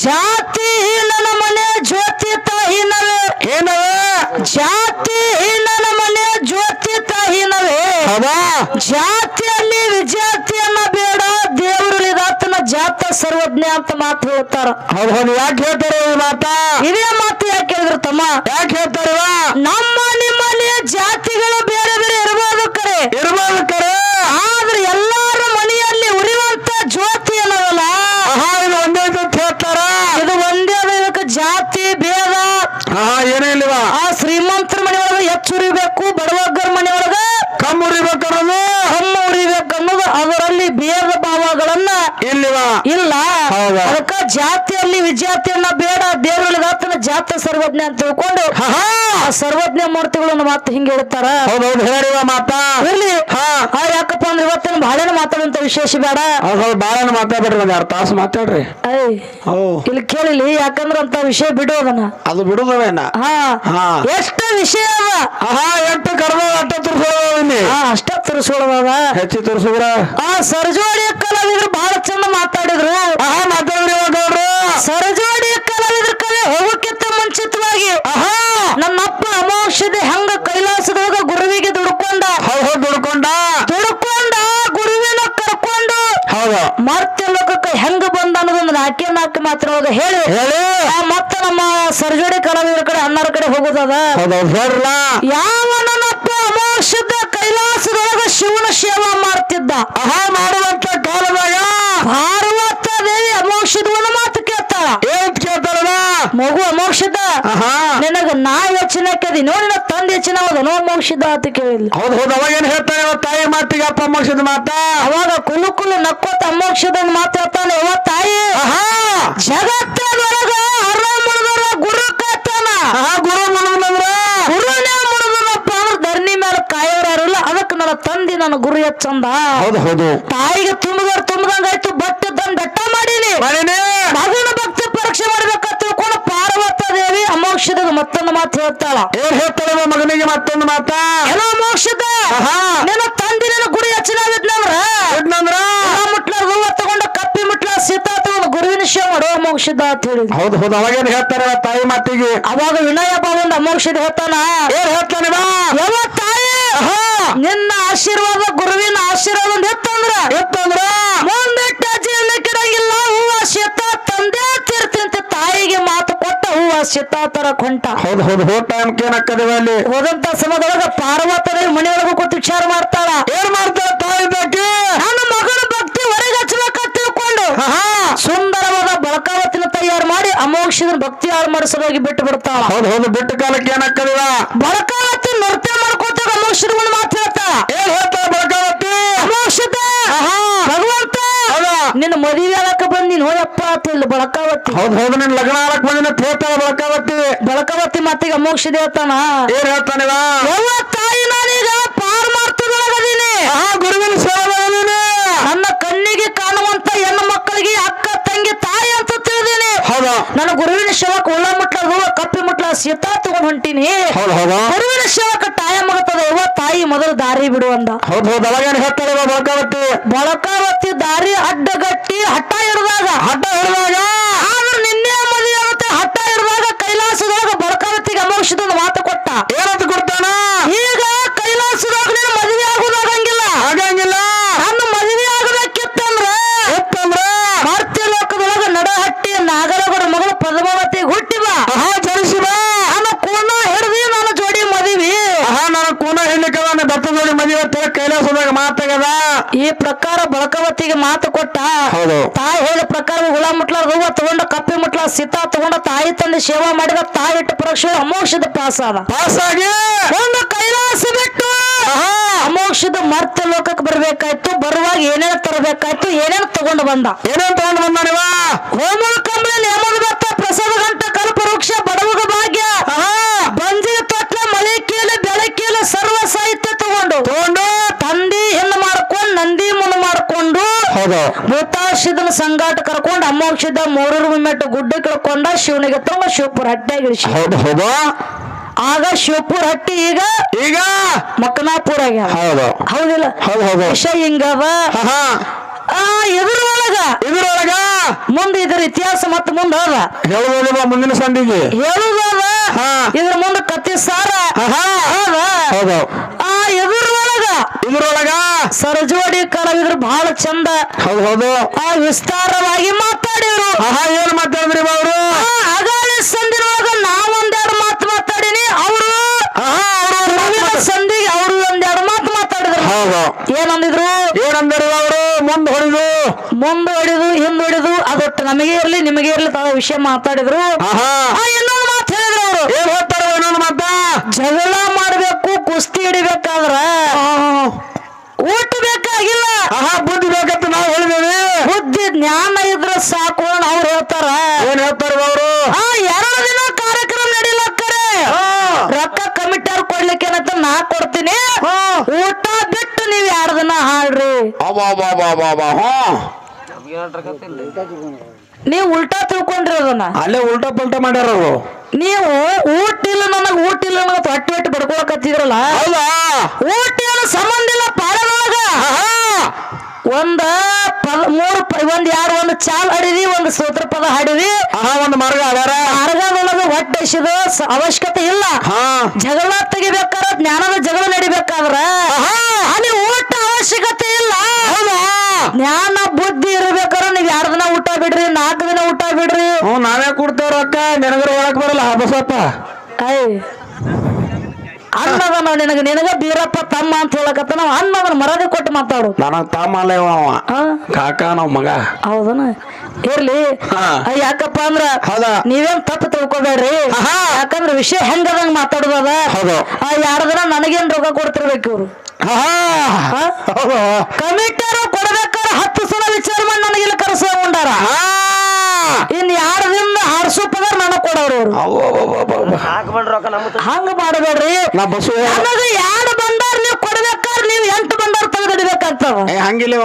ಜಾತಿ ನನ್ನ ಮನೆ ಜ್ಯೋತಿ ತಾಹಿನವೇ ಏನವ? ಜಾತಿ ನನ್ನ ಮನೆ ಜ್ಯೋತಿ ತಾಹಿನವೇ ಹೌದಾ? ಜಾತಿಯಲ್ಲಿ ವಿಜಾತಿಯನ್ನ ಬೇಡ ದೇವರು ಇದಾತನ ಜಾತ ಸರ್ವಜ್ಞ ಅಂತ ಮಾತು ಹೇಳ್ತಾರ. ಹೌದು ಹೌದು. ಯಾಕೆ ಹೇಳ್ತಾರೆ ಈ ಮಾತ? ಇದೇ ಮಾತು ಯಾಕೆ ಹೇಳಿದ್ರು ತಮ್ಮ? ಯಾಕೆ ಹೇಳ್ತಾರವ ನಮ್ಮ ನಿಮ್ಮಲ್ಲಿ ಜಾತಿಗಳು ಬೇರೆ ಬೇರೆ ಇರಬಹುದು ಕರೆ ಇರ್ಬೋದು ಕರೆ ಆದ್ರೆ ಎಲ್ಲಾರ ಮನೆಯಲ್ಲಿ ಉರಿಯುವಂತ ಜ್ಯೋತಿ ಅನ್ನೋದಲ್ಲ ಆಹಾ ಇದು ಒಂದೇ ಐತೆ ಅಂತ ಹೇಳ್ತಾರ ಇದು ಒಂದೇ ಅದ ಇದಕ್ಕೆ ಜಾತಿ ಭೇದ ಹಾ ಏನೂ ಇಲ್ವಾ ಆ ಶ್ರೀಮಂತರ ಮನೆಯೊಳಗ ಹೆಚ್ಚು ಉರಿಬೇಕು ಬಡವಗ್ಗರ ಮನೆಯೊಳಗ ಕಮ್ಮು ಉರಿಬೇಕು ಅನ್ನೋದು ಕಮ್ಮು ಉರಿಬೇಕು ಅನ್ನೋದು ಅದರಲ್ಲಿ ಭೇದ ಭಾವಗಳನ್ನ ಇಲ್ಲಿವಾ ಇಲ್ಲ ಹೌದಾ? ಅದಕ್ಕ ಜಾತಿಯಲ್ಲಿ ಬೇಡ ಬೇಡ ಆತನ ಜಾತ ಸರ್ವಜ್ಞ ಅಂತ ತಿಳ್ಕೊಂಡು ಸರ್ವಜ್ಞ ಮೂರ್ತಿಗಳನ್ನ ಮಾತು ಹಿಂಗೆ ಹೇಳ್ತಾರ. ಹೌದು ಮಾತಾ. ಇರ್ಲಿ. ಹಾ. ಯಾಕಪ್ಪ ಅಂದ್ರೆ ಇವತ್ತಿನ ಬಹಳ ಮಾತಾಡುವಂತ ವಿಶೇಷ ಬೇಡ. ಭಾಳ ಮಾತಾಡ್ರಿ ಒಂದ್ ಎರಡು ತಾಸು ಮಾತಾಡ್ರಿ. ಇಲ್ಲಿ ಕೇಳಿಲಿ ಯಾಕಂದ್ರ ಅಂತ ವಿಷಯ ಬಿಡೋದನ್ನ ಅದು ಬಿಡುದವೇನ? ಹಾ. ಹಾ. ಎಷ್ಟು ವಿಷಯ ಅದ ಎಷ್ಟು ಕರ್ಮ ಅಟ್ಟ ತುರ್ಸೋದಿನಿ ಹಾ ಅಷ್ಟ ತರಿಸೋಳದ ಹೆಚ್ಚಿ ತುರ್ಸಿದ್ರ? ಆ ಸರ್ಜೋಡಿ ಕಲಾವಿದ್ರು ಬಹಳ ಚಂದ ಮಾತಾಡಿದ್ರು. ಮಾತಾಡ್ರಿ ಗೌಡ್ರು ಸರ್ಜೋಡಿ ಕಲಾವಿದ್ರ ಕಲೆ ಹೋಗಕ್ಕಿಂತ ಮುಂಚಿತವಾಗಿ ಆಹಾ ನಮ್ಮಪ್ಪ ಅಮಾವಾಸ್ಯದ ಹೆಂಗ ಕೈಲಾಸದೊಳಗ ಗುರುವಿಗೆ ದುಡ್ಕೊಂಡ? ದುಡ್ಕೊಂಡ. ದುಡ್ಕೊಂಡ ಗುರುವಿನ ಕರ್ಕೊಂಡು. ಮರ್ತ್ಯ ಲೋಕಕ್ಕೆ ಹೆಂಗ ಬಂದ ಅನ್ನೋದೊಂದು ನಾಕೆ ನಾಲ್ಕು ಮಾತ್ರ ಹೇಳಿ. ಹೇಳಿ. ಆ ಮತ್ತ ನಮ್ಮ ಸರ್ಜೋಡಿ ಕಲಾವಿದರ ಕಡೆ ಅನ್ನರ ಕಡೆ ಹೋಗೋದದ? ಯಾವ ನನ್ನಪ್ಪ ಅಮಾವಾಸ್ಯದ ಕೈಲಾಸದೊಳಗ ಶಿವನ ಸೇವಾ ಮಾಡ್ತಿದ್ದ? ಆಹಾ ಮಾಡುವಂತ ಕಾಲದಾಗ. ಪಾರ್ವತ ದೇವಿ ಅಮೋಕ್ಷದ ಒಂದು ಮಾತು ಕೇಳ್ತಾಳ ಏನ್ ಕೇಳ್ತಾರಲ್ಲ ಮಗು ಅಮೋಕ್ಷದ ನಿನಗ ನಾ ಯೋಚನೆ ಕದಿ ನೋಡಿ ನಾ ತಂದೆ ಯೋಚನೆ ಹೌದು ನೋ ಮೋಕ್ಷದ ಅಂತ ಕೇಳಿಲ್ಲ ಹೌದು ಹೌದು ಅವಾಗ ಏನ್ ಹೇಳ್ತಾನೆ ತಾಯಿ ಮಾತಿಗೆ ಅಪ್ಪ ಮೋಕ್ಷದ ಮಾತಾ? ಅವಾಗ ಕುಲು ಕುಲು ನಕ್ಕೋತ ಅಮೋಕ್ಷದ ಹೇಳ್ತಾನೆ ಅವ ತಾಯಿ. ಜಗತ್ತದೊಳಗ ಅರ ಮುಳುಗರ ಗುರು ಕಾತಾನ ಗುರು ಮನಂದ್ರ ಗುರುನೇ ಮುಳುಗನಪ್ಪ ಅಂದ್ರೆ ಧರಣಿ ಮೇಲೆ ಕಾಯೋರಲ್ಲ ಅದಕ್ಕೆ ನನ್ನ ತಂದಿ ನನ್ನ ಗುರು ಹೆಚ್ಚಂದ ಹೌದು ಹೌದು. ತಾಯಿಗೆ ತುಂಬಿದ್ರೆ ತುಂಬಿದಂಗಾಯ್ತು. ಬಟ್ಟೆ ತಂದು ಬೆಟ್ಟ ಮಾಡೀನಿ. ಮಗನ ದೇವಿ ಅಮೋಕ್ಷದ ಮತ್ತೊಂದು ಮಾತು ಹೇಳ್ತಾಳ. ಏನ್ ಹೇಳ್ತಾಳ ಮಗನಿಗೆ ಮತ್ತೊಂದು ಮಾತಾ? ಏನೋ ಮೋಕ್ಷದ ಹಾ ನಿನ್ನ ತಂದಿ ನಿನ್ನ ಗುಡಿ ಅಂದ್ರ? ಏನಂದ್ರ ಮುಟ್ಲ ಹೂವ ತಗೊಂಡ ಕಪ್ಪಿ ಮುಟ್ಲ ಸೀತಾ ತಗೊಂಡು ಗುರುವಿನ ಶಿವ ಮಾಡೋ ಮೋಕ್ಷದ ಅಂತ ಹೇಳಿ ಹೌದು ಹೌದು. ಅವಾಗೇನ್ ಹೇಳ್ತಾರ ತಾಯಿ ಮಾತಿಗೆ? ಅವಾಗ ವಿನಯ ಬಾಬಂದ ಮೋಕ್ಷದ ಹೇಳ್ತಾನ. ಏನ್ ಹೇಳ್ತಾನೆ ಬಾ ಯಾವ ತಾಯಿ? ನಿನ್ನ ಆಶೀರ್ವಾದ ಗುರುವಿನ ಆಶೀರ್ವಾದ ಎತ್ತಂದ್ರ? ಎತ್ತಂದ್ರ? ಸೀತಾ ಕೊಂಟ. ಹೌದು ಹೌದು ಹೋದ ಟೈಮ್ ಏನಕ್ಕದಿವ ಅಲ್ಲಿ. ಹೋದಂತ ಸಮಯದೊಳಗ ಪಾರ್ವತದೇವಿ ಮನೆಯೊಳಗ ಕೂತು ವಿಚಾರ ಮಾಡ್ತಾಳ. ಏನ್ ಮಾಡ್ತಾಳ ತಾಯಿ ಬಗ್ಗೆ ನನ್ನ ಮಗಳ ಭಕ್ತಿ ಹೊರಗೆ ಹಚ್ಚಬೇಕ ತಿಳ್ಕೊಂಡು ಸುಂದರವಾದ ಬಳಕಾವತಿನ ತಯಾರು ಮಾಡಿ ಅಮೋಕ್ಷದ ಭಕ್ತಿ ಹಾಳು ಮಾಡಿಸೋದಾಗಿ ಬಿಟ್ಟು ಬಿಡ್ತಾಳ. ಹೌದು ಹೌದು ಬಿಟ್ಟು ಕಾಲಕ್ಕೆ ಏನಕ್ಕದಿಲ್ಲ ಬಳಕಾವತಿ ನೃತ್ಯ ಮಾಡ್ಕೋತಾಗ ಅಮೋಕ್ಷದ ಒಂದು ಮಾತು ಹೇಳ್ತಾಳ ಏನ್ ಹೇಳ್ತಾಳೆ ಬಳಕಾವತಿ ಅಮೋಕ್ಷದ ಆಹಾ ಭಗವಂತ ಹೌದಾ ನಿನ್ನ ಮದುವೆ ಆಗಕ್ಕೆ ಬಂದಿನ. ಹೋಯಪ್ಪ ಇಲ್ಲಿ ಬಳಕಾವತಿ. ಹೌದು ಹೌದು ನಿನ್ ಲಗ್ನ ಆಡಕ್ ಬಂದಿನ ಹೇಳ್ತಾಳೆ ಬಳಕಾವತಿ. ಬಳಕಾವತಿ ಮತ್ತೀಗ ಮೋಕ್ಷ ದೇವತಾನ? ಏನ್ ಹೇಳ್ತಾನಿವ ಎಲ್ಲ ತಾಯಿ ನಾನೀಗ ಪಾರ್ ಮಾಡ್ತದೀನಿ ಆ ಗುರುವಿನ ಸೇವೆ ನನ್ನ ಕಣ್ಣಿಗೆ ಕಾಣುವಂತ ಹೆಣ್ಣು ಮಕ್ಕಳಿಗೆ ಅಕ್ಕ ತಂಗಿ ತಾಯಿ ಅಂತ ತಿಳಿದೀನಿ. ಹೌದಾ? ನನ್ನ ಗುರುವಿನ ಶವಕ್ಕೆ ಉಳ್ಳ ಮುಟ್ಲ ಕಪ್ಪಿ ಮುಟ್ಲ ಸೀತಾ ತಗೊಂಡ್ ಹೊಂಟೀನಿ. ಹೌದು ಹೌದಾ? ಗುರುವಿನ ಶವಕ್ಕೆ ತಾಯ ಮಗತದ ಇವ ತಾಯಿ ಮೊದಲು ದಾರಿ ಬಿಡು ಅಂದ. ಹೌದು ಹೌದು ಅವಾಗೇನ್ ಹೇಳ್ತಾಳೆ ಇವ ಬಳಕಾವತಿ? ಬಳಕಾವತಿ ದಾರಿ ಅಡ್ಡಗಟ್ಟಿ ಹಠ ಹಿಡಿದಾಗ ಹಠ ಹಿಡಿದಾಗ ಆದ್ರೆ ನಿನ್ನೆ ಮದುವೆ ಆಗುತ್ತೆ ಹಠ ಹಿಡಿದಾಗ ಕೈಲಾಸದೊಳಗ ಬಳಕಾವತಿಗೆ ಅಮೋಕ್ಷದ ಒಂದು ಮಾತು ಕೊಟ್ಟ ಏನಂತ ಕೊಡ್ತಾನ ಈಗ ಕೈಲಾಸದೊಳಗ ನೀನು ಮದುವೆ ಆಗುದಾಗಂಗಿಲ್ಲ ಆಗಂಗಿಲ್ಲ ನನ್ನ ಮದುವೆ ಆಗಬೇಕಿತ್ತಂದ್ರ ಎತ್ತಂದ್ರ ಮರ್ತ್ಯ ಲೋಕದೊಳಗ ನಡಹಟ್ಟಿ ನಾಗರಗೌಡ ಮಗಳು ಪದ್ಮಾವತಿ ಹುಟ್ಟಿವ ಆಹಾ ಜನಿಸಿ ಬಾ ನಾನು ಕೂನ ಹಿಡ್ದಿ ನಾನು ಜೋಡಿ ಮದುವೆ ಆಹಾ ನಾನು ಕೂನ ಹೆಣ್ಣಿಕದ ಬೆತ್ತ ಜೋಡಿ ಮದುವೆ ಅಂತ ಈ ಪ್ರಕಾರ ಬಳಕವತಿಗೆ ಮಾತು ಕೊಟ್ಟ ಹೌದು. ತಾಯಿ ಹೇಳಿದ ಪ್ರಕಾರ ಹುಳ ಮುಟ್ಲ ಹೂವ ತಗೊಂಡ ಕಪ್ಪಿ ಮುಟ್ಲ ಸೀತಾ ತಗೊಂಡ ತಾಯಿ ತಂದೆ ಸೇವಾ ಮಾಡಿದ ತಾಯಿ ಇಟ್ಟು ಪರೀಕ್ಷೆ ಅಮೋಕ್ಷದ ಪಾಸ ಆದ ಪಾಸ್ ಆಗಿ ಒಂದು ಕೈಲಾಸ ಬಿಟ್ಟು ಅಮೋಕ್ಷದ ಮರ್ತ ಲೋಕಕ್ಕೆ ಬರ್ಬೇಕಾಯ್ತು ಬರುವಾಗ ಏನೇನು ತರಬೇಕಾಯ್ತು ಏನೇನು ತಗೊಂಡು ಬಂದ. ಏನೇನ್ ಬಂದ ಬಂದಾನಿವ ಹೋಮದ ಕಂಬಳಿ ನೇಮದ ಹೌದು ಭೂತಾಶಿದನ ಸಂಗಾಟ ಕರ್ಕೊಂಡು ಅಮೋಕ್ಷದ ಮೂರೂರು ಮೆಟ್ಟು ಗುಡ್ಡ ಕಳ್ಕೊಂಡ ಶಿವನಿಗೆ ತಗೊಂಡು ಶಿವಪುರ ಹಟ್ಟಿಯಾಗಿ ಇಳಿಸಿ. ಹೌದು ಹೌದು. ಆಗ ಶಿವಪುರ ಹಟ್ಟಿ ಈಗ ಈಗ? ಮಕ್ಕನಾಪುರ ಹೌದು. ಹೌದಿಲ್ಲ? ಹೌದು ಹೌದು. ವಿಷಯ ಹಿಂಗವ? ಹಾ ಆ ಎದುರೊಳಗ. ಇದ್ರೊಳಗ ಮುಂದೆ ಇದ್ರ ಇತಿಹಾಸ ಮತ್ತ ಮುಂದ ಅದ. ಹೇಳ್ಬೋದು ಬಾ ಮುಂದಿನ ಸಂದಿಗೆ ಹೇಳುದದ? ಹಾ. ಇದ್ರ ಮುಂದೆ ಕತ್ತಿ ಸಾರ. ಹೌದು. ಆ ಎದುರೊಳಗ. ಇದ್ರೊಳಗ ಸರಜೋಡಿ ಕಲಾವಿದ್ರು ಬಹಳ ಚಂದ. ಹೌದು ಆ ವಿಸ್ತಾರವಾಗಿ ಮಾತಾಡಿದ್ರು. ಆಹಾ ಏನ್ ಮಾತಾಡಿದ್ರಿ ಅವರು? ಅಗಾಳಿ ಸಂದಿರುವಾಗ ನಾವೊಂದೆರಡು ಮಾತು ಮಾತಾಡಿನಿ ಅವರು ಸಂದಿಗೆ ಅವರು ಒಂದೆರಡು ಮಾತು ಮಾತಾಡಿದ್ರು. ಹೌದು. ಏನಂದಿದ್ರು? ಏನಂದರು ಅವರು? ಮುಂದೆ ಹೊಡಿದು. ಮುಂದೆ ಹೊಡಿದು ಹಿಂದ್ ಹೊಡಿದು ಅದೊಟ್ಟು ನಮಗೆ ಇರ್ಲಿ ನಿಮಗೆ ಇರ್ಲಿ ತಾವ ವಿಷಯ ಮಾತಾಡಿದ್ರು. ಇನ್ನೊಂದು ಮಾತು ಹೇಳಿದ್ರು ಅವರು. ಏನ್ ಹೇಳ್ತಾರ ಇನ್ನೊಂದು ಮಾತ? ಜಗಳ ಮಾಡ್ಬೇಕು ಕುಸ್ತಿ ಹಿಡಿಬೇಕಾದ್ರ ಊಟ ಬೇಕಾಗಿಲ್ಲ. ಆಹಾ ಬುದ್ಧಿ ಬೇಕಂತ ನಾವು ಹೇಳಿದೇವಿ ಬುದ್ಧಿ ಜ್ಞಾನ ಇದ್ರೆ ಸಾಕು ಅಂತ ಅವ್ರು ಹೇಳ್ತಾರ. ಏನ್ ಹೇಳ್ತಾರ ಅವರು? ಆ ಎರಡು ದಿನ ಕಾರ್ಯಕ್ರಮ ನಡಿಲಕ್ಕರೆ ರೊಕ್ಕ ಕಮಿಟಿಯವ್ರು ಕೊಡ್ಲಿಕ್ಕೆ ಏನಂತ ನಾ ಕೊಡ್ತೀನಿ. ಊಟ ಬಿಟ್ಟು ನೀವ್ ಎರಡು ದಿನ ಹಾಡ್ರಿ ಅಬ್ಬಾ ಹಾ. ನೀವ್ ಉಲ್ಟಾ ತಿಳ್ಕೊಂಡ್ರಿ ಅದನ್ನ. ಅಲ್ಲೇ ಉಲ್ಟಾ ಪಲ್ಟಾ ಮಾಡ್ಯಾರ ಅವರು. ನೀವು ಊಟ ಇಲ್ಲ ನನಗ್ ಊಟ ಇಲ್ಲ ನನಗ ಹೊಟ್ಟೆ ಹೊಟ್ಟೆ ಬಡ್ಕೊಳಕತ್ತಿದ್ರಲ್ಲ. ಹೌದಾ? ಊಟ ಏನು ಸಂಬಂಧ ಇಲ್ಲ ಪಾಳದೊಳಗ ಒಂದ ಮೂರು ಒಂದ್ ಎರಡು ಒಂದು ಚಾಲ್ ಹಾಡಿದಿ ಒಂದು ಸೂತ್ರ ಪದ ಹಾಡಿದಿ ಒಂದು ಮಾರ್ಗ ಅದಾರ. ಮಾರ್ಗದೊಳಗ ಹೊಟ್ಟೆ ಎಸಿದ ಅವಶ್ಯಕತೆ ಇಲ್ಲ. ಜಗಳ ತೆಗಿಬೇಕಾರ ಜ್ಞಾನದ ಜಗಳ ನಡಿಬೇಕಾದ್ರ. ಅಲ್ಲಿ ಊಟ ಅವಶ್ಯಕತೆ ಇಲ್ಲ. ಜ್ಞಾನ ಬುದ್ಧಿ ಇರ್ಬೇಕಾರ ನೀವ್ ಎರಡು ದಿನ ಊಟ ಬಿಡ್ರಿ ನಾಲ್ಕು ದಿನ ಊಟ ಬಿಡ್ರಿ. ನಾವೇ ಕೊಡ್ತೇವ್ರ ರೊಕ್ಕ ನಿನಗರ ಒಳಕ್ ಬರಲ್ಲ ಬಸಪ್ಪ ಐ. ಅನ್ನದನ ನಿನಗ ನಿನಗ ಬೀರಪ್ಪ ತಮ್ಮ ಅಂತ ಹೇಳಕತ್ತ ನಾವು ಅನ್ನದನ ಮರದಿ ಕೊಟ್ಟು ಮಾತಾಡು. ನಾನು ತಮ್ಮ ಅಲ್ಲ ಇವ ಅವ. ಕಾಕ ನಾವ್ ಮಗ. ಹೌದನ? ಇರ್ಲಿ. ಹಾ. ಯಾಕಪ್ಪ ಅಂದ್ರ ಹೌದಾ? ನೀವೇನ್ ತಪ್ಪು ತಿಳ್ಕೊಬೇಡ್ರಿ. ಆಹಾ. ಯಾಕಂದ್ರ ವಿಷಯ ಹೆಂಗದಂಗ ಮಾತಾಡುದದ? ಹೌದು. ಆ ನನಗೇನ್ ರೊಕ್ಕ ಕೊಡ್ತಿರ್ಬೇಕು ಇವ್ರು? ಆಹಾ. ಹಾ? ಹೌದು. ಕಮಿಟರ್ ಕೊಡ್ಬೇಕಾರ ಹತ್ತು ಸಲ ವಿಚಾರ ಮಾಡಿ ನನಗಿಲ್ಲ ಕರೆಸ್ಕೊಂಡಾರ ಆ. ಇನ್ ಎರಡು ದಿನ ಪಗಾರ ನನಗ್ ಕೊಡೋರು? ಅವ್ರು. ಹಂಗ ಮಾಡಬೇಡ್ರಿ. ನಾ ಬಂದ ನನಗ ಎಂಟು ಬಂದಾರ ತೆಗೆದಿಡಬೇಕಾಗ್ತಾವ ಏ ಹಂಗಿಲ್ಲವ?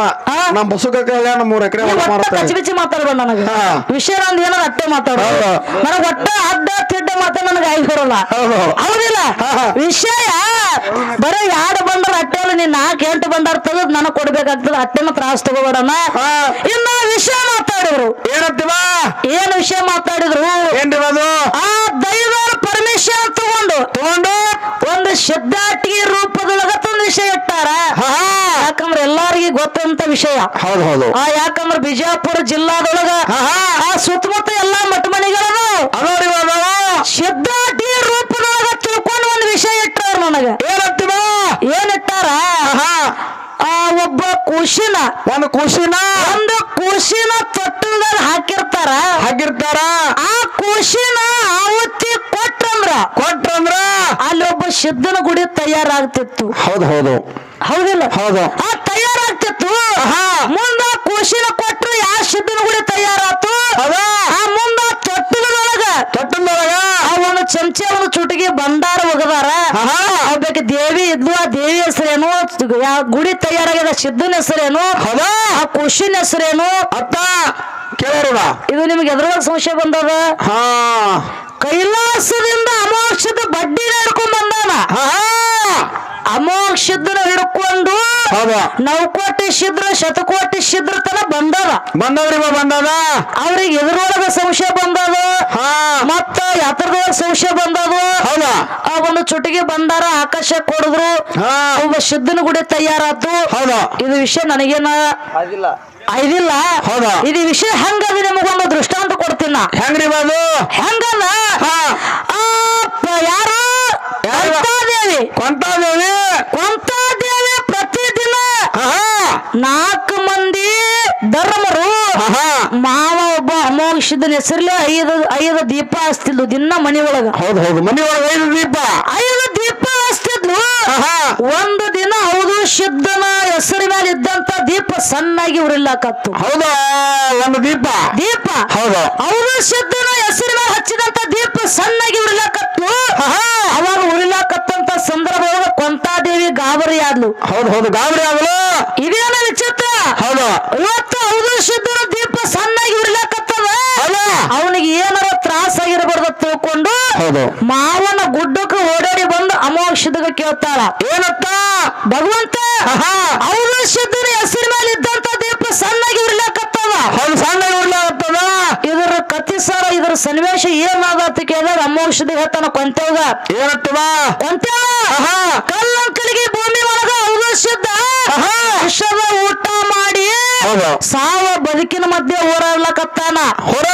ನಮ್ ಬಸುಕ ಕಲ್ಯಾಣ ಮೂರ್ ಎಕರೆ ಹೊಲ ಒಟ್ಟ ಕಚ್ಚಿ ಬಿಚ್ಚಿ ಮಾತಾಡ್ಬೇಡ ನನಗ. ಹಾ. ವಿಷಯ ನಂದು ಏನಾರ ಅಟ್ಟೆ ಮಾತಾಡ. ಹೌದು. ನನಗ ಒಟ್ಟ ಅಡ್ಡ ತಿಡ್ಡ ಮಾತಾಡ ನನಗ ಆಗಿ ಬರೋಲ್ಲ. ಹೌದು. ಹೌದಿಲ್ಲ? ಹಾ. ವಿಷಯ ಬರೀ ಎರಡು ಬಂದ್ರ ಅಟ್ಟೆ ಅಲ್ಲ ನೀನ್ ನಾಲ್ಕು ಎಂಟು ಬಂದಾರ ತೆಗೆದು ನನಗ್ ಕೊಡ್ಬೇಕಾಗ್ತದ. ಅಟ್ಟೆನ ತ್ರಾಸ ತಗೋಬೇಡಣ ಹಾ. ಇನ್ನ ವಿಷಯ ಮಾತಾಡಿದ್ರು. ಏನಂತೀವ? ಏನ್ ವಿಷಯ ಮಾತಾಡಿದ್ರು? ಏನ್ರಿ ಅದು? ಆ ದೈವ ಪರಮೇಶ್ವರ ತಗೊಂಡು. ತಗೊಂಡು? ಒಂದು ಶಬ್ದಾಟಿಗೆ ರೂಪದೊಳಗ ತಂದ ವಿಷಯ ಇಟ್ಟಾರ? ಹಾ ಯಾಕಂದ್ರೆ ಎಲ್ಲಾರಿಗೆ ಗೊತ್ತಂತ ವಿಷಯ. ಹೌದು ಹೌದು. ಆ ಯಾಕಂದ್ರೆ ಬಿಜಾಪುರ ಜಿಲ್ಲಾದೊಳಗ. ಆ ಸುತ್ತಮುತ್ತ ಎಲ್ಲಾ ಮಠ ಮನೆಗಳದು ಶಬ್ದಾಟಿ ರೂಪದೊಳಗ ತಿಳ್ಕೊಂಡು ಒಂದು ವಿಷಯ ಇಟ್ಟಾರ ನನಗ. ಏನಂತೀವ ಏನ್ ಇಟ್ಟಾರ ಆಹಾ. ಆ ಒಬ್ಬ ಕುಶಿನ. ಒಂದು ಕುಶಿನ? ಒಂದು ಕುಶಿನ ತೊಟ್ಟಲ್ದಲ್ಲಿ ಹಾಕಿರ್ತಾರ. ಹಾಕಿರ್ತಾರ. ಆ ಕುಶಿನ ಆವತ್ತಿ ಕೊಟ್ಟಂದ್ರ ಒಬ್ಬ ಸಿದ್ಧನ ಗುಡಿ ತಯಾರಾಗ್ತಿತ್ತು. ಹೌದು ಹೌದು. ಹೌದಿಲ್ಲ? ಹೌದು. ಆ ತಯಾರಾಗ್ತಿತ್ತು. ಮುಂದ ಕೋಶಿನ ಕೊಟ್ಟರೆ ಯಾವ ಸಿದ್ಧನ ಗುಡಿ ತಯಾರಾತು? ಆ ಮುಂದ ತೊಟ್ಟಿನೊಳಗ ತೊಟ್ಟಿನೊಳಗ ಆ ಒಂದು ಚಮಚ ಒಂದು ಚುಟಿಗೆ ಬಂಡಾರ ಹೋಗದಾರ. ಒಬ್ಬಾಕಿ ದೇವಿ ಇದ್ಲು ಆ ದೇವಿ ಹೆಸರೇನು? ಯಾವ ಗುಡಿ ತಯಾರಾಗ್ಯದ ಸಿದ್ಧನ ಹೆಸರೇನು? ಹೌದಾ? ಆ ಕೋಶಿನ ಹೆಸರೇನು? ಅತ್ತ ಕೇಳೋಣ ಇದು ನಿಮ್ಗೆ ಎದ್ರೊಳಗ ಸಂಶಯ ಬಂದದ? ಹಾ. ಕೈಲಾಸದಿಂದ ಅಮೋಕ್ಷದ ಬಡ್ಡಿನ ಹಿಡ್ಕೊಂಡ್ ಬಂದಾನ. ಹಾ ಅಮೋಕ್ಷದನ ಹಿಡ್ಕೊಂಡು ಹೌದಾ. ನವಕೋಟಿ ಶಿದ್ರ ಶತಕೋಟಿ ಶಿದ್ರ ತನ ಬಂದದ. ಬಂದವ್ರಿ ಬಂದವ ಬಂದದ? ಅವ್ರಿಗೆ ಎದುರೊಳಗ ಸಂಶಯ ಬಂದದ. ಹಾ. ಮತ್ತ ಯಾತ್ರದೊಳಗ ಸಂಶಯ ಬಂದದ. ಅವನು ಆ ಒಂದು ಚುಟಿಗೆ ಬಂದಾರ ಆಕಾಶ ಕೊಡಿದ್ರು. ಒಬ್ಬ ಶುದ್ಧನ ಗುಡಿ ತಯಾರಾತು. ಹೌದಾ. ಇದು ವಿಷಯ ನನಗೇನ? ಐದಿಲ್ಲ. ಹೌದಾ? ಇದು ವಿಷಯ ಹಂಗದ ನಿಮಗೊಂದು ದೃಷ್ಟಾಂತ ಕೊಡ್ತೀನಿ. ನಾ ಹೆಂಗ್ರಿ ಬಾದು ಹೆಂಗಲ್ಲ ಹಾ. ಯಾರು? ಯಾರು? ಕೊಂತಾದೇವಿ. ಕೊಂತಾದೇವಿ? ಕೊಂತಾದೇವಿ ಪ್ರತಿದಿನ ನಾಲ್ಕು ಮಂದಿ ಧರ್ಮರು ಮಾವ ಒಬ್ಬ ಅಮೋಘಿಸಿದ ಹೆಸರ್ಲೆ ಐದು ಐದು ದೀಪ ಹಚ್ತಿದ್ಲು ದಿನ ಮನಿ ಒಳಗ. ಹೌದು ಹೌದು. ಮನಿ ಒಳಗೆ ಐದು ದೀಪ. ಐದು ದೀಪ ಹಚ್ತಿದ್ಲು. ಒಂದು ಸಿದ್ಧನ ಹೆಸರಿನಲ್ಲಿ ಮೇಲೆ ಇದ್ದಂತ ದೀಪ ಸಣ್ಣಾಗಿ ಉರಿಲಾಕತ್ತು ಹೌದಾ? ಒಂದು ದೀಪ? ದೀಪ? ಹೌದು. ಅವರು ಸಿದ್ಧನ ಹೆಸರಿನ ಹಚ್ಚಿದಂತ ದೀಪ ಸಣ್ಣಾಗಿ ಉರಿಲಾಕತ್ತು. ಅವಾಗ ಉರಿಲಾಕತ್ತಂತ ಸಂದರ್ಭದೊಳಗ ಕೊಂತಾದೇವಿ ಗಾಬರಿ ಆದ್ಲು. ಹೌದು ಹೌದು. ಗಾಬರಿ ಆದ್ಲು. ಇದೇನ ವಿಚಿತ್ರ? ಹೌದು. ಇವತ್ತು ಹೌದು ಸಿದ್ಧನ ಹೌದು. ಮಾವನ ಗುಡ್ಡಕ್ಕೆ ಓಡಾಡಿ ಬಂದು ಅಮೋಷಿದಗ ಕೇಳ್ತಾಳ. ಏನಪ್ಪ ಭಗವಂತ ಔಷಧನ ಹೆಸರ ಮೇಲೆ ಇದ್ದಂತ ದೀಪ ಸಣ್ಣಾಗಿ ಉರ್ಲಾಕತ್ತದ ಹೌದು ಸಣ್ಣಾಗಿ ಉರ್ಲಾಕತ್ತದ ಇದರ ಕತಿ ಸರ ಇದರ ಸನ್ನಿವೇಶ ಏನಾದ ಅಂತ ಕೇಳಿದ್ರೆ ಅಮೋಷಿದ ಹೇಳ್ತಾನ ಕೊಂತೇವ ಏನಪ್ಪ ಕೊಂತೇವ ಕಲ್ಲಂಕಲಿಗೆ ಭೂಮಿ ಒಳಗ ಔಷಧ ವಿಷದ ಊಟ ಮಾಡಿ ಸಾವ ಬದುಕಿನ ಮಧ್ಯೆ ಹೋರಾಡ್ಲಾಕತ್ತಾನ. ಹೊರ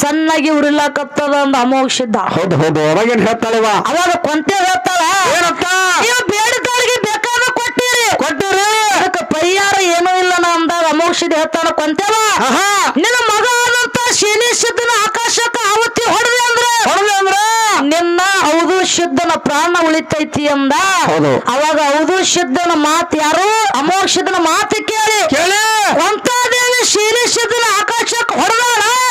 ಸಣ್ಣಾಗಿ ಉರಿಲಾಕತ್ತದ ಅಂದ ಸಿದ್ಧ. ಹೌದು ಹೌದು. ಅವಾಗೇನ್ ಹೇಳ್ತಾಳಿವ ಅವಾಗ ಕೊಂತೆ ಹೇಳ್ತಾಳ. ಏನತ್ತ ನೀವು ಬೇಡಿದವರಿಗೆ ಬೇಕಾದ ಕೊಟ್ಟಿರಿ. ಕೊಟ್ಟಿರಿ. ಅದಕ್ಕೆ ಪರಿಹಾರ ಏನೂ ಇಲ್ಲ ನಾ ಅಂದಾಗ ಅಮೋಘ ಸಿದ್ಧ ಹೇಳ್ತಾಳ ಆಹಾ. ನಿನ್ನ ಮಗ ಆದಂತ ಶೀನಿಸಿದ್ದನ ಆಕಾಶಕ್ಕೆ ಆವತ್ತಿ ಹೊಡೆದೆ ಅಂದ್ರೆ? ಹೊಡೆದೆ ಅಂದ್ರೆ? ನಿನ್ನ ಹೌದು ಶುದ್ಧನ ಪ್ರಾಣ ಉಳಿತೈತಿ ಅಂದ. ಹೌದು. ಅವಾಗ ಹೌದು ಶುದ್ಧನ ಮಾತು ಯಾರು? ಅಮೋಕ್ಷದನ ಮಾತು ಕೇಳಿ. ಕೇಳಿ. ವಂತಾದೇವಿ ಶೀಲಿಸಿದ್ದನ ಆಕಾಶಕ್ಕೆ ಹೊಡೆದಾಳ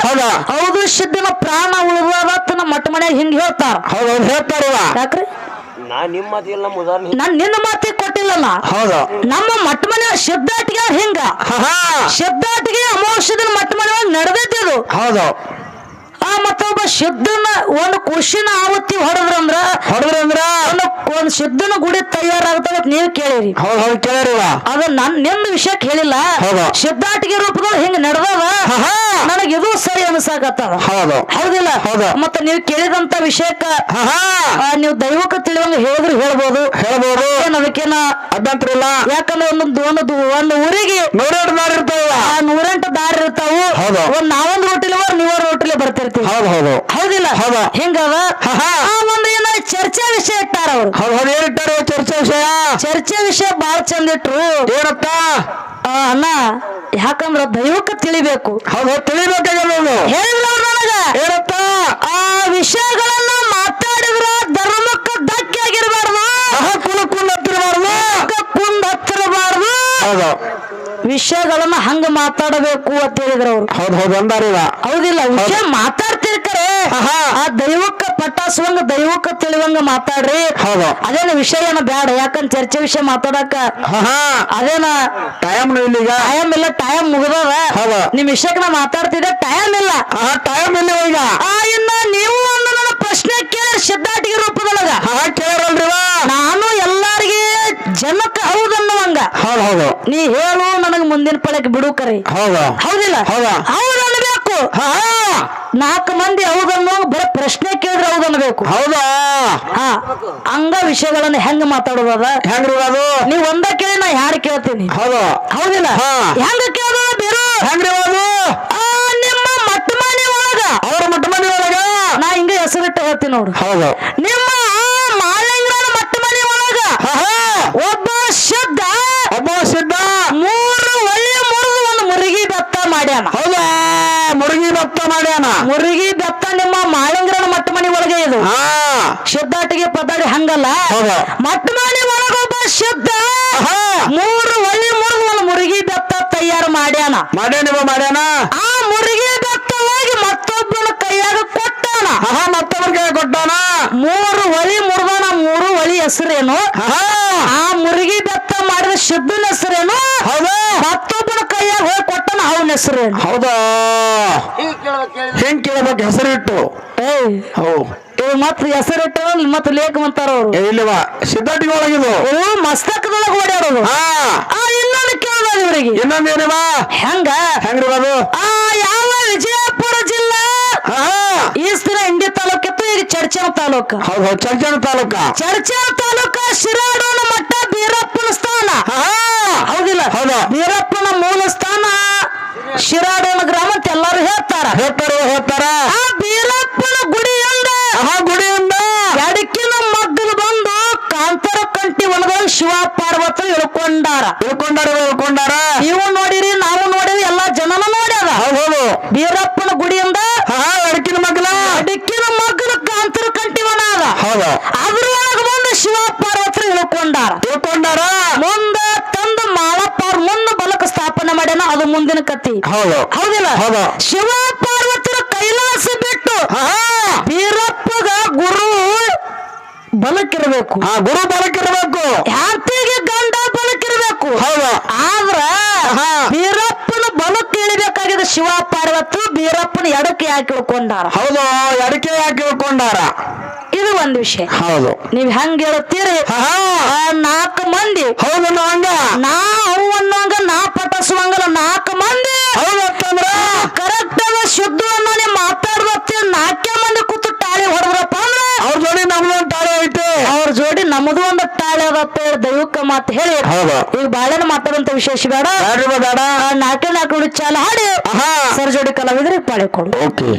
ಹೌದಾ? ಹೌದು ಶುದ್ಧನ ಪ್ರಾಣ ಉಳಿದ ನಮ್ಮ ಮಟ್ಟ ಮನ್ಯಾಗ ಹಿಂಗ್ ಹೇಳ್ತಾರ. ಹೌದು ಹೌದು ಹೇಳ್ತಾರಿವ ಯಾಕ್ರಿ? ನಾನ್ ನಿನ್ನ ಮಾತಿಗೆ ಕೊಟ್ಟಿಲ್ಲಲ್ಲ. ಹೌದು. ನಮ್ಮ ಮಟ್ಟ ಮನೆ ಶಬ್ದಾಟಿಗೆ ಹಿಂಗ. ಆಹಾ ಶಬ್ದಾಟಿಗೆ ಅಮೋಕ್ಷದನ ಮಟ್ಟ ಮನೆ ಅದು. ಹೌದು. ಶುದ್ಧನ ಒಂದು ಖುಷಿನ ಆವತ್ತಿ ಹೊಡೆದ್ರಂದ್ರ ಹೊಡೆದ್ರಿ ಅಂದ್ರ ಒಂದು ಒಂದು ಶುದ್ಧನ ಗುಡಿ ತಯಾರಾಗ್ತದ ನೀವು ಕೇಳಿರಿ. ಹೌದು ಹೌದು ಅದು ನನ್ ನಿಮ್ ವಿಷಯಕ್ಕೆ ಹೇಳಿಲ್ಲ. ಶಬ್ದಾಟಿಗೆ ರೂಪದೊಳಗೆ ಹಿಂಗ ನಡ್ದವ? ನನಗ ನನಗೆ ಇದು ಸರಿ ಅನ್ಸಾಕತ್ತದ. ಹೌದು. ಹೌದಿಲ್ಲ? ಹೌದು. ಮತ್ತೆ ನೀವು ಕೇಳಿದಂತ ವಿಷಯಕ್ಕ ನೀವು ದೈವಕ್ಕ ತಿಳಿವಂಗ ಹೇಳಿದ್ರು ಹೇಳ್ಬೋದು. ಹೇಳ್ಬೋದು. ಅದಕ್ಕೇನ? ಅಭ್ಯಂತರ ಇಲ್ಲ. ಯಾಕಂದ್ರೆ ಒಂದೊಂದು ಒಂದು ಒಂದು ಊರಿಗೆ ನೂರೆಂಟು ದಾರಿ ಇರ್ತಾವ. ಆ ನೂರೆಂಟು ದಾರಿ ಇರ್ತಾವು. ಒಂದ್ ನಾವೊಂದ್ ಬರ್ತಿರ್ತೀವಿ. ಹೌದು ಹೌದು. ಹೌದಿಲ್ಲ? ಹೌದು. ಹಿಂಗದ. ಆ ಒಂದು ಏನ ಚರ್ಚಾ ವಿಷಯ ಇಟ್ಟಾರ ಅವ್ರು. ಹೌದು ಹೌದು. ಏನಿಟ್ಟಾರೆ ಚರ್ಚೆ ವಿಷಯ? ಚರ್ಚೆ ವಿಷಯ ಬಾಳ ಚಂದ ಇಟ್ರು. ಏನಪ್ಪ? ಅಣ್ಣ ಯಾಕಂದ್ರ ದೈವಕ್ಕೆ ತಿಳಿಬೇಕು. ಹೌದು ತಿಳಿಬೇಕಾಗ್ಯದ ಅದು ನನಗೆ. ಏನತ್ತ ಆ ವಿಷಯಗಳನ್ನ ಮಾತಾಡಿದ್ರ ಧರ್ಮಕ್ಕೆ ಧಕ್ಕೆ ಆಗಿರ್ಬಾರ್ದು ಕುಲ ಕುಂದ ಹತ್ತಿರಬಾರ್ದು. ಕುಂದ ಹತ್ತಿರಬಾರ್ದು. ಹೌದು. ವಿಷಯಗಳನ್ನ ಹಂಗ ಮಾತಾಡಬೇಕು ಅಂತ ಹೇಳಿದ್ರು ಅವ್ರು. ಹೌದು ಹೌದಿಲ್ಲ ವಿಷಯ ಮಾತಾಡ್ತಿರ್ಕರೆ ಆಹಾ. ಆ ದೈವಕ್ಕ ಪಟ್ಟಾಸುವಂಗ ದೈವಕ್ಕ ತಿಳಿವಂಗ ಮಾತಾಡ್ರಿ. ಹೌದು. ಅದೇನ ವಿಷಯ ಏನ ಬ್ಯಾಡ ಯಾಕಂದ್ ಚರ್ಚೆ ವಿಷಯ ಮಾತಾಡಕ. ಅದೇನ? ಟೈಮ್ ಇಲ್ಲೀಗ ಟೈಮ್ ಇಲ್ಲ ಟೈಮ್ ಮುಗಿದವ ಹೌದು. ನಿಮ್ ವಿಷಯಕ್ಕೆ ನಾ ಮಾತಾಡ್ತಿದ್ದೆ ಟೈಮ್ ಇಲ್ಲ. ಟೈಮ್ ಇಲ್ಲ ಈಗ. ಇನ್ನ ನೀವು ಒಂದು ನನ್ನ ಪ್ರಶ್ನೆ ಕೇಳಿ ಸಿದ್ಧಾಟಿಗೆ ರೂಪದೊಳಗ. ಕೇಳಲ್ರಿವ ನಾನು ಎಲ್ಲಾರಿಗೆ ಜನಕ್ಕೆ ಹೌದನ್ನುವಂಗ ಹೌದು ಹೌದು. ನೀ ಹೇಳು ಮುಂದಿನ ಪಳಕ್ಕೆ ಬಿಡು ಕರಿ. ಹೌದು? ಹೌದಿಲ್ಲ? ಹೌದಾ? ಹೌದು ಅನ್ಬೇಕು ನಾಲ್ಕು ಮಂದಿ ಹೌದನ್ನು ಬರೀ ಪ್ರಶ್ನೆ ಕೇಳಿದ್ರೆ ಹೌದು ಅನ್ಬೇಕು ಹೌದಾ? ಹಾ. ಅಂಗ ವಿಷಯಗಳನ್ನ ಹೆಂಗ್ ಮಾತಾಡೋದ ಹೆಂಗ್ರಿ ಅದು? ನೀವ್ ಒಂದ ಕೇಳಿ ನಾ ಯಾರು ಕೇಳ್ತೀನಿ? ಹೌದು? ಹೌದಿಲ್ಲ? ಹಾ. ಹೆಂಗ ಕೇಳೋದು ಬೇರು? ಹೆಂಗ್ರಿ ಅದು? ನಿಮ್ಮ ಮಟ್ಟ ಮನೆ ಒಳಗ ಅವ್ರ ಮಟ್ಟ ಮನೆ ಒಳಗ ನಾ ಹಿಂಗ ಹೆಸರಿಟ್ಟು ಹೇಳ್ತೀನಿ ನೋಡು. ಹೌದು. ನಿಮ್ಮ ಮಾಲಿಂಗನ ಮಟ್ಟ ಮನೆ ಒಳಗ ಆಹಾ ಒಬ್ಬ ಶುದ್ಧ ಒಬ್ಬ ಸಿದ್ಧ ಮೂರು ಒಳ್ಳೆ ಮುರಿದು ಒಂದು ಮುರುಗಿ ಬೆತ್ತ ಮಾಡ್ಯಾನ ಹೌದಾ ಮುರುಗಿ ಭಕ್ತ ಮಾಡ್ಯಾನ ಮುರುಗಿ ದತ್ತ ನಿಮ್ಮ ಮಾಳಿಂಗರನ ಮಟ್ಟ ಮನೆ ಒಳಗೆ ಇದು. ಶುದ್ಧಾಟಿಗೆ ಪದಾಡಿ ಹಂಗಲ್ಲ. ಮಟ್ಟ ಮನೆ ಒಳಗೊಬ್ಬ ಶುದ್ಧ. ಮೂರು ಒಳ್ಳೆ ಮೂರು ಒಂದು ಮುರುಗಿ ದತ್ತ ತಯಾರು ಮಾಡ್ಯಾನ. ಮಾಡ್ಯಾನ ಮಾಡ್ಯಾನ? ಆ ಮುರುಗಿ ದತ್ತ ಹೋಗಿ ಮತ್ತೊಬ್ಬನ ಕೈಯಾಗ ಕೊಟ್ಟಾನ. ಆಹಾ ಕೈಯಾಗ ಕೊಟ್ಟಾನ? ಮೂರು ಒಳಿ ಮುರಿದಾನ ಮೂರು ಒಳಿ ಹೆಸರೇನು? ಆ ಮುರುಗಿ ಬೆತ್ತ ಮಾಡಿದ ಶುದ್ಧನ ಹೆಸರೇನು ಹೌದಾ ಮತ್ತೊಬ್ಬನ ಕೈಯಾಗ ಹೋಗಿ ಹೆಸರೇನು? ಹೌದಾ? ಹೆಂಗ್ ಕೇಳ್ಬೇಕು? ಹೆಸರಿಟ್ಟು. ಏಯ್ ಹೌ. ಇವ್ ಮತ್ ಹೆಸರಿಟ್ಟು ಮತ್ ಲೇಖ ಅಂತಾರ ಅವ್ರು. ಏ ಇಲ್ಲವ. ಸಿದ್ಧಾಟಿಗೆ ಒಳಗಿದು ಮಸ್ತಕದೊಳಗ ಆ ಇನ್ನೊಂದು ಕೇಳ್ದ ಇವರಿಗೆ. ಇನ್ನೊಂದೇನಿವ ಹೆಂಗ? ಹೆಂಗ್ರಿ ಅದು? ಆ ಯಾವ ವಿಜಯಪುರ ಜಿಲ್ಲಾ? ಹಾ. ಈಸ್ತಿನ ಇಂಡಿ ತಾಲೂಕಿತ್ತು ಈಗ ಚರ್ಚನ ತಾಲೂಕ. ಹೌದು ಹೌದು. ಚಂಚನ ತಾಲೂಕ. ಚರ್ಚನ ತಾಲೂಕ ಶಿರಾಡೋನ ಮಟ್ಟ ಬೀರಪ್ಪನ ಸ್ಥಾನ ಹಾ ಹೌದಿಲ್ಲ ಹೌದು. ಬೀರಪ್ಪನ ಮೂಲ ಸ್ಥಾನ ಶಿರಾಡೋನ ಗ್ರಾಮ ಅಂತ ಎಲ್ಲಾರು ಹೇಳ್ತಾರ ಹೇಳ್ತಾರ. ಹೇಳ್ತಾರ ಆ ಬೀರಪ್ಪನ ಗುಡಿಯಿಂದ ಆ ಗುಡಿಯಿಂದ ಎಡಕಿನ ಮಗ್ಗಲು ಬಂದು ಕಾಂತರ ಕಂಟಿ ಒಳಗೊಂಡು ಶಿವ ಪಾರ್ವತ ಇಳ್ಕೊಂಡಾರ ಇಳ್ಕೊಂಡಾರ ಇಳ್ಕೊಂಡಾರ ನೀವು ನೋಡಿರಿ ನಾವು ನೋಡಿರಿ ಎಲ್ಲಾ ಜನನ ನೋಡ್ಯಾರ. ಹೌದು ಬೀರಪ್ಪನ ಗುಡಿಯಿಂದ ಹಾ ಅಡಕಿನ ಮಗ್ಲ ಎಡಕಿನ ಮಗ್ಗಲ ಕಾಂತರ ಕಂಟಿ ಒಣ ಅದ ಹೌದು. ಅದ್ರ ಒಳಗ ಬಂದು ಶಿವ ಪಾರ್ವತ ಇಳ್ಕೊಂಡಾರ ತಿಳ್ಕೊಂಡಾರ ಮುಂದ ಮುಂದಿನ ಕತ್ತಿ. ಹೌದು. ಹೌದಿಲ್ಲ? ಹೌದು. ಶಿವ ಪಾರ್ವತಿನ ಕೈಲಾಸ ಬಿಟ್ಟು ಬೀರಪ್ಪಗ ಗುರು ಬಲಕ್ಕಿರ್ಬೇಕು. ಆ ಗುರು ಬಲಕ್ಕಿರ್ಬೇಕು. ಯಾರ್ತಿಗೆ ಗಂಡ ಬಲಕ್ಕಿರ್ಬೇಕು. ಹೌದು. ಆದ್ರ ಹಾ. ಬೀರಪ್ಪನ ಬಲಕ್ಕೆ ಇಳಿಬೇಕಾಗಿದೆ ಶಿವ ಪಾರ್ವತಿ ಬೀರಪ್ಪನ ಎಡಕ್ಕೆ ಯಾಕೆ ಇಳ್ಕೊಂಡಾರ? ಹೌದು ಎಡಕ್ಕೆ ಯಾಕೆ ಇಳ್ಕೊಂಡಾರ? ಇದು ಒಂದ್ ವಿಷಯ. ಹೌದು. ನೀವ್ ಹೆಂಗ್ ಹೇಳುತ್ತೀರಿ? ಹಾ. ಆ ನಾಲ್ಕು ಮಂದಿ. ಹೌದು ಹಂಗ ನಾ ಕಟ್ಟಿಸುವಂಗಲ್ಲ ನಾಲ್ಕು ಮಂದಿ. ಹೌದತ್ತಂದ್ರ ಕರೆಕ್ಟ್ ಅದ ಶುದ್ಧ ಅನ್ನೋನೆ ಮಾತಾಡ್ಬತ್ತೆ ನಾಲ್ಕೇ ಮಂದಿ ಕೂತು ತಾಳಿ ಹೊಡೆದ್ರಪ್ಪ ಅಂದ್ರೆ. ಅವ್ರ ಜೋಡಿ ನಮ್ದು ಒಂದು ತಾಳಿ ಐತೆ. ಅವ್ರ ಜೋಡಿ ನಮ್ದು ಒಂದು ತಾಳಿ ಅದತ್ತ ದೈವಕ್ಕ ಮಾತು ಹೇಳಿ. ಹೌದು. ಈಗ ಬಾಳೆನ ಮಾತಾಡಂತ ವಿಶೇಷ ಬೇಡ. ಬೇಡ ನಾಲ್ಕೇ ನಾಲ್ಕು ಚಾಲ ಹಾಡಿ. ಸರ್ ಜೋಡಿ ಕಲಾವಿದ್ರೆ ಪಾಳಿಕೊಂಡು ಓಕೆ